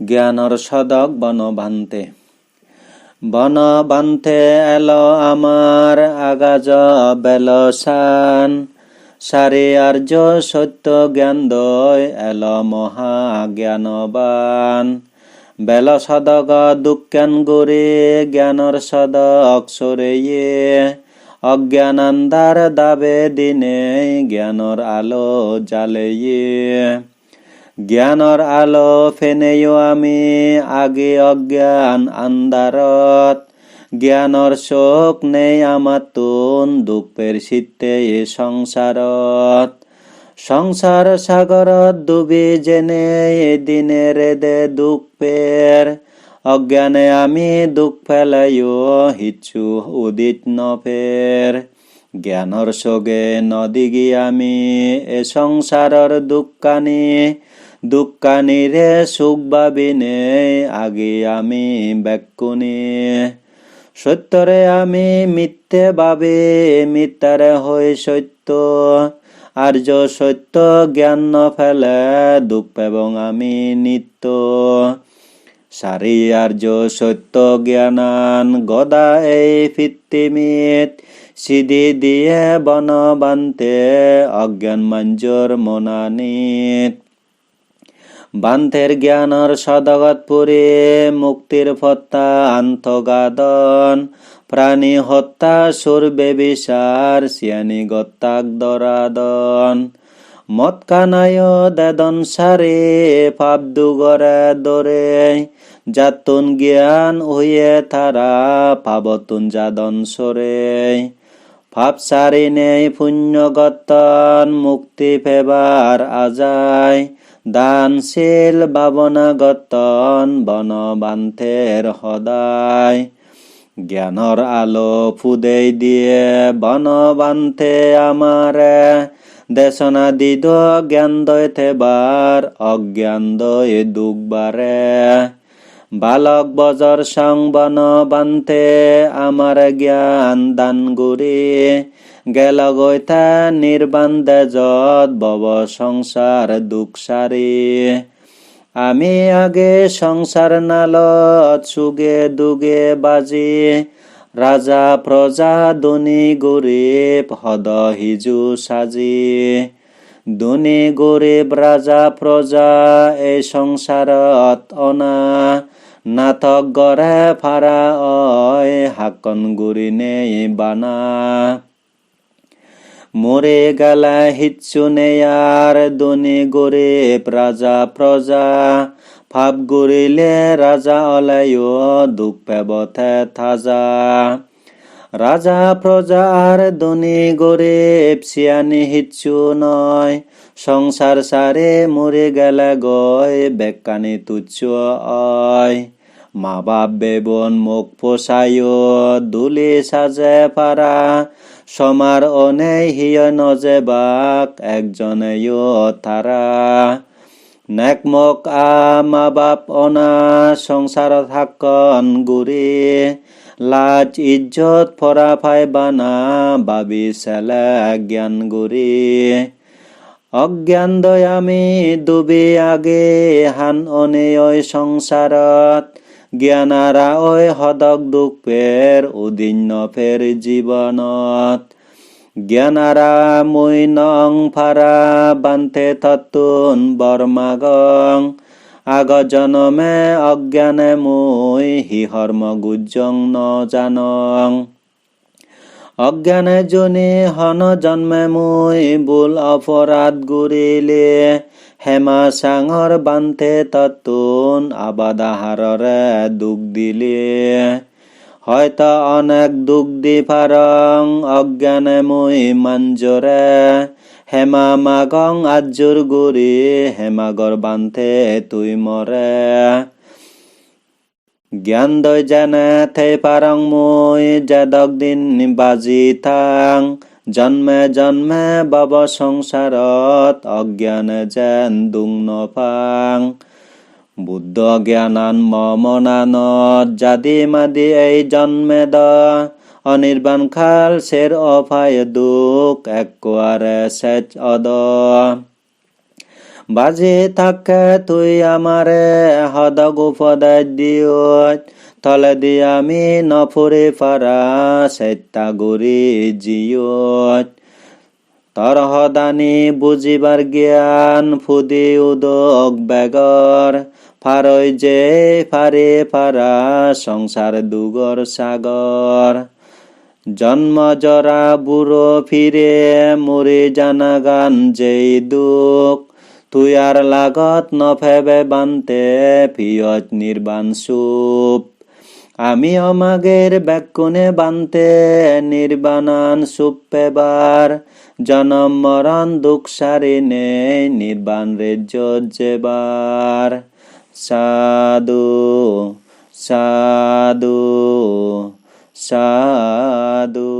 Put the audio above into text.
জ্ঞানৰ সদক বন বান্তে বন বান্তে এল আমাৰ আগাজ বেলচান চাৰি আৰ্য সত্য জ্ঞান দয় এল মহা জ্ঞানবান বেল সদক দুজ্ঞান গুৰি জ্ঞানৰ সদক চৰেয়ে অজ্ঞানান্দার দাবে দিনে জ্ঞানৰ আলো জালেয়ে জ্ঞানৰ আলো ফেনেও আমি আগে অজ্ঞান আন্দাৰত জ্ঞানৰ চোক নেই আমাতুন দুখের চিত্তে সংসাৰত সংসার সাগৰত ডুবি যেনে এদিনের দে দুখ পের। অজ্ঞানে আমি দুখ ফেলাইও হিচু উদিত নফের জ্ঞানৰ চগে নদীগি আমি এ সংসাৰৰ দুঃখানিৰে সুখ ভাবিনে আগে আমি বেকুনি সত্যৰে আমি মিথ্যে ভাবে মিথ্যাৰে হৈ সত্য। আর্য সত্য জ্ঞান নফেলে দুঃখ এবং আমি নিত্য। সারি আর্য সত্য জ্ঞানান, গদা এই পৃথিবীত সিদি দিয়ে বন বান্তে অজ্ঞান মঞ্জুর মনানিত। বান্তের জ্ঞানৰ সদগত পুৰি মুক্তিৰ ফত্তা আন্তগাদন। প্ৰাণী হত্যা চুৰ বেবিচাৰ চিয়ানি গত্তাক দৰাদন মত কানায় দেদন সারে, পাপ দুগরে দরে। যাতুন জ্ঞান হইয়ে তারা, পাবতুন যাদন সরে। পাপ সারি নেই পুণ্যগতন মুক্তি ফেবার আজায় দানশীল ভাৱনাগতন বন বান্থেৰ সদায় জ্ঞানৰ আলো ফুদেই দিয়ে বন বান্ধে আমাৰে দেশনা দিদ জ্ঞান দয় থেবাৰ অজ্ঞান দয় দুখবাৰে বালক বজৰ সং বন বান্ধে আমাৰ জ্ঞান দান গুৰি গেল গৈতা নিৰ্বাণ দেজত বব সংসাৰ দুখ সাৰি আমি আগে সংসার নালত সুগে দুগে বাজি। রাজা প্রজা ধনী গরিব হদ হিজু সাজি। ধনী গরিব রাজা প্রজা এই সংসারত অনা। নাটক গড়ে ফারা অয় হাকন গুৰি নেই বানা। মরে গেলা হিচ্ছু নেয়ার দনি গরিব রাজা প্রজা। ফাপ গরিলে রাজা অলায় দুঃখ পেবথে থাজা রাজা, প্রজা আর ধনী গরিব সিয়ানি হিচ্ছু নয়। সংসার সারে মরে গেলে গয়, বেকানি তুচ্ছ অয়। মা বাপ বেবন মুখ পোষায় দুলি সাজে পারা সমার অনেই হিয় নজেবাক একজনেও তারা। নেকমক আ মা বাপ অনা সংসার থাকন গুৰি লাজ ইজ্জত ফৰা ফাই বানা বাবি চেলে জ্ঞান গুৰি অজ্ঞান দয় আমি ডুবি আগে হান অনেয় সংসাৰত জ্ঞানাৰা ঐ সদক দুখ ফেৰ উদিন্য ফেৰ জীৱনত জ্ঞানাৰা মই নং ফাৰা বান্তে ততুন বৰ্মাগং আগ জনমে অজ্ঞানে মই হিহৰ্ম গুজং নজানং অজ্ঞানে জনে হন জন্মে মই বোল অপৰাধ গুৰিলে হেমা চাঙৰ বান্ধে ততুন আবাদাহাৰৰে দুখ দিলে। হয়তো অনেক দুখ দি ফাৰং অজ্ঞানে মই মাঞ্জৰে। হেমা মাগং আজুৰ গুৰি হেমাগৰ বান্ধে তুই মৰে। জ্ঞান দয় যেনে থে পাৰং মই যেদক দিন বাজি থাং। জন্মে জন্মে বব সংসাৰত অজ্ঞানে যেন দুং নপাং বুদ্ধ জ্ঞানান মমনানত, জাদি মাদি এই জন্মে দ। অনির্বাণ খাল সের অপায় দুখ একোয়ারে সেচ অদ। বাজি থাকে তুই আমারে হদগ উপদায় দিয়ত। তলে দি আমি নফুরে পারা সেত্তা গুরি জিয়ত। তর হদানি বুজিবার জ্ঞান ফুদি উদক বেগর। ফারই যে ফারে ফারা সংসার দুগর সাগর। জন্ম জরা বুড়ো ফিরে মরে জানা গান যেই দুঃখ। তুই আর লাগত নফেবে বানতে ফিয়ত নির্বাণ সুপ আমি অমাগের ব্যাকুনে বানতে নির্বাণান সুপেবার জনম মরণ দুঃখ সারি নে নির্বাণ রে যেবার সাধু সাধু সাধু।